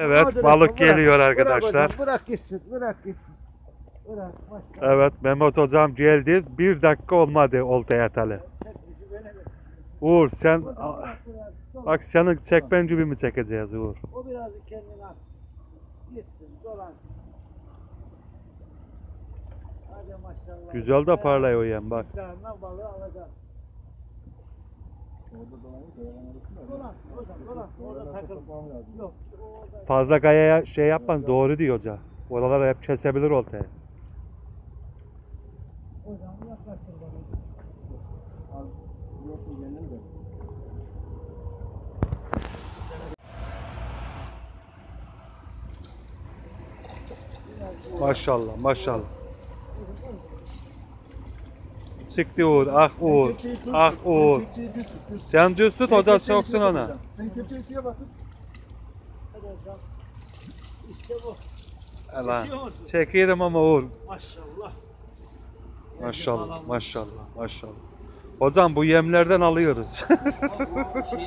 Evet Hadi balık bakalım, geliyor bırak arkadaşlar. hocam, Bırak gitsin, bırak gitsin. Bırak. Evet Mehmet hocam geldi. Bir dakika olmadı oltaya atalı. Uğur sen bak senin çekmen gibi mi çekeceğiz Uğur? O biraz kendini at. Gitsin, dolan. Hadi maşallah. Güzel de parlıyor yem bak. Balığı alacağım. Fazla kayaya şey yapmaz doğru diyor hoca. Oralar hep kesebilir bana. Maşallah maşallah. Çıktı Uğur. Ah Uğur. Ah Uğur. Sen düz tut hoca soksun ona. Sen kepçeyi suya batır. Hadi hocam. İşte bu. Çekerim ama Uğur. Maşallah. Maşallah maşallah maşallah. Hocam bu yemlerden alıyoruz. Şeyi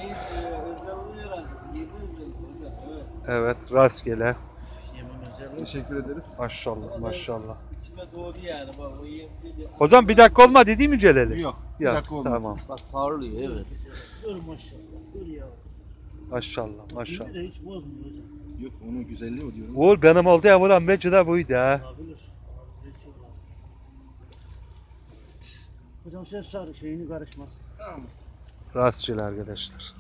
e, evet rastgele. Teşekkür ederiz. Maşallah maşallah. İçime doğdu yani. Bak o yem dedi. Hocam bir dakika olmadı değil mi Celal'i? Yok. Bir Yok, dakika olmadı. Tamam. Bak parlıyor evet. Dur maşallah. Dur ya. Maşallah maşallah. Şimdi de hiç bozmuyor hocam. Yok onun güzelliği o diyorum. Uğur benim oldu ya vuran bence de buydu ha. Olabilir. Hocam sen sar şeyini karışmaz. Rastgele arkadaşlar.